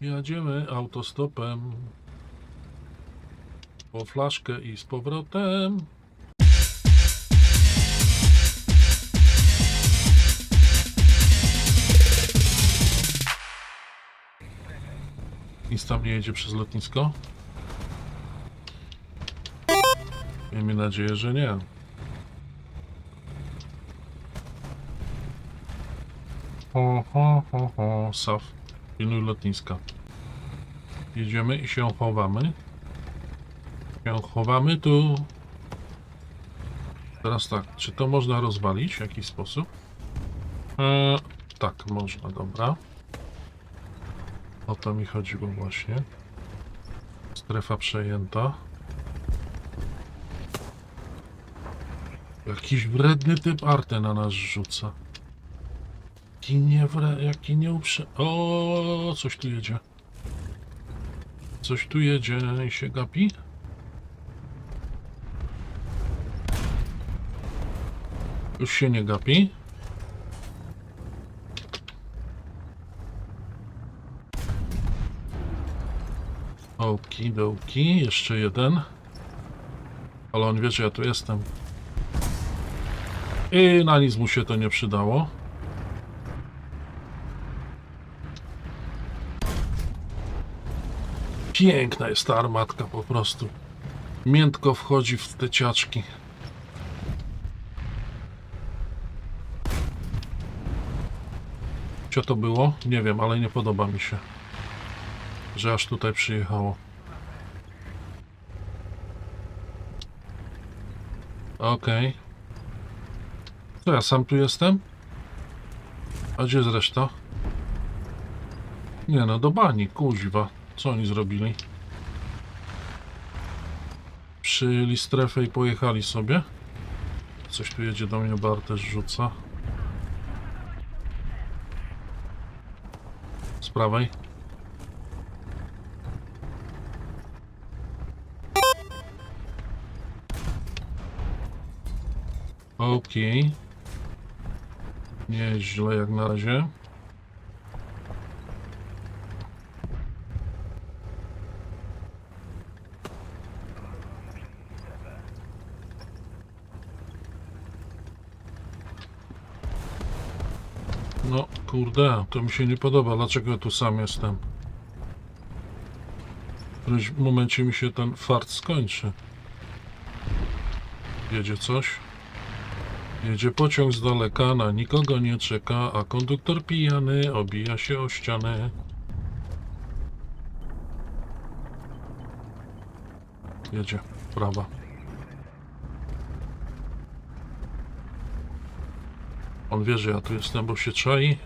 Jedziemy autostopem. Po flaszkę i z powrotem. Nic tam nie jedzie przez lotnisko? Miejmy nadzieję, że nie. Ho, ho, ho, ho. Saf. Pilnuj lotniska. Jedziemy i się chowamy. Się chowamy tu. Teraz tak, czy to można rozwalić w jakiś sposób? E, tak, można, dobra. O to mi chodziło właśnie. Strefa przejęta. Jakiś wredny typ arty na nas rzuca. Jaki niewre, jaki nieuprze... O, coś tu jedzie. Coś tu jedzie i się gapi. Już się nie gapi. Okidoki, jeszcze jeden. Ale on wie, że ja tu jestem. I na nic mu się to nie przydało. Piękna jest ta armatka po prostu. Miętko wchodzi w te ciaczki. Co to było? Nie wiem, ale nie podoba mi się. Że aż tutaj przyjechało. Okej. Co ja sam tu jestem? A gdzie jest reszta? Nie no, do bani, kuźwa. Co oni zrobili? Przyjęli strefę i pojechali sobie. Coś tu jedzie do mnie, bar też rzuca. Z prawej. Okej. Nieźle jak na razie. No, kurde, to mi się nie podoba. Dlaczego ja tu sam jestem? W którymś momencie mi się ten fart skończy. Jedzie coś. Jedzie pociąg z daleka, na nikogo nie czeka, a konduktor pijany obija się o ścianę. Jedzie, prawa. On wie, że ja tu jestem, bo się czai.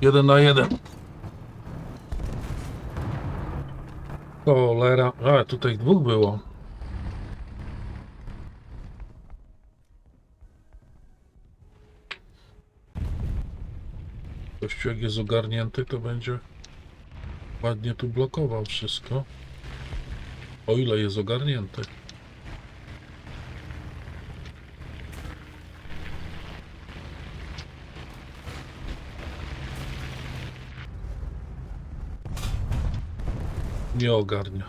Jeden na jeden. Cholera. A, tutaj dwóch było. Gościu jak jest ogarnięty, to będzie ładnie tu blokował wszystko. O ile jest ogarnięty. Nie ogarnia.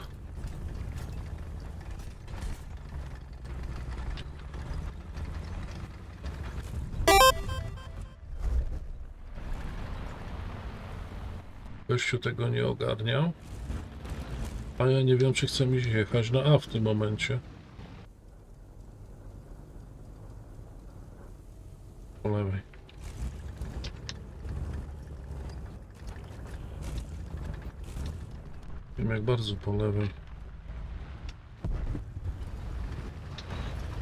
Gościu tego nie ogarniał. A ja nie wiem, czy chce mi jechać na A w tym momencie. Po lewej. Wiem jak bardzo po lewej.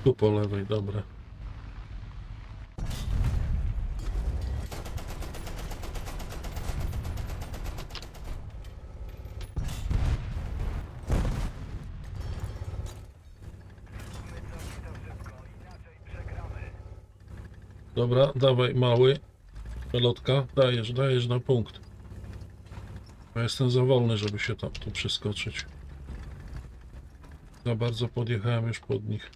Tu po lewej, dobra. Dobra, dawaj mały. Pelotka, dajesz, dajesz na punkt. No jestem za wolny, żeby się tam tu przeskoczyć. Za bardzo podjechałem już pod nich.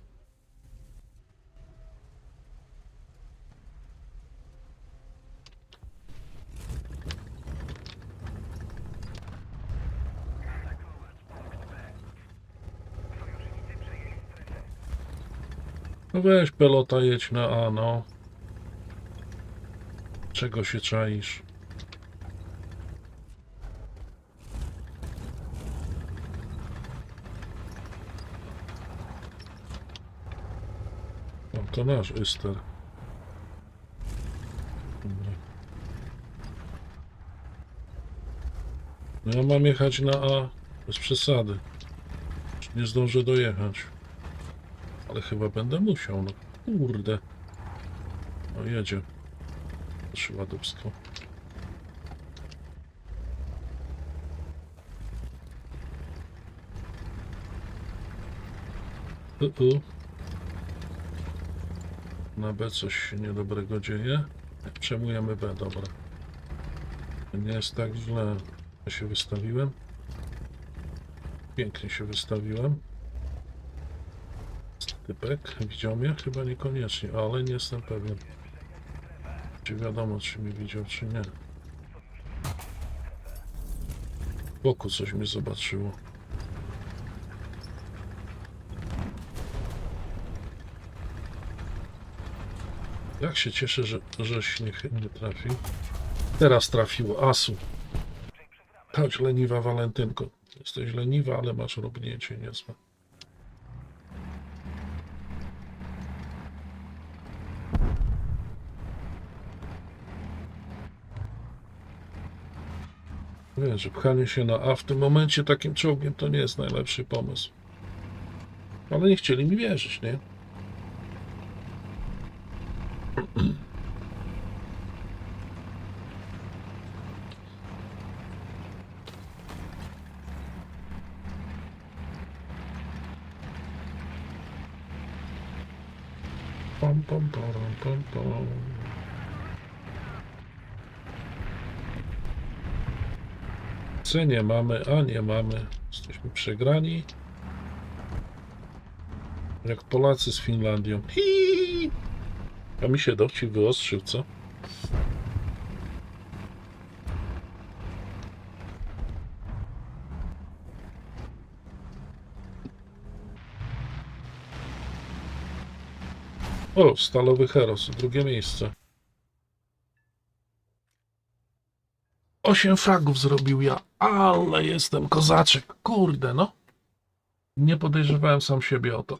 No weź pelota jedź na A, no. Czego się czaisz? To nasz Yster. No ja mam jechać na A bez przesady. Nie zdążę dojechać. Ale chyba będę musiał, no kurde. No jedzie. Szyładowsko. U -u. Na B coś się niedobrego dzieje. Przejmujemy B, dobra. Nie jest tak źle. Ja się wystawiłem. Pięknie się wystawiłem. Typek widział mnie? Chyba niekoniecznie, ale nie jestem pewien. Czy wiadomo, czy mnie widział, czy nie. W boku coś mnie zobaczyło. Jak się cieszę, że, żeś nie, nie trafił. Teraz trafiło, Asu. Chodź, leniwa walentynko. Jesteś leniwa, ale masz robnięcie niezłe. Że pchanie się na A w tym momencie takim czołgiem to nie jest najlepszy pomysł. Ale nie chcieli mi wierzyć, nie? Pam, pam, pam, pam, pam. C nie mamy, A nie mamy. Jesteśmy przegrani. Jak Polacy z Finlandią. Hi! A mi się dowcip wyostrzył, co? O, Stalowy Heros, drugie miejsce. Osiem fragów zrobił ja, ale jestem kozaczek, kurde no. Nie podejrzewałem sam siebie o to.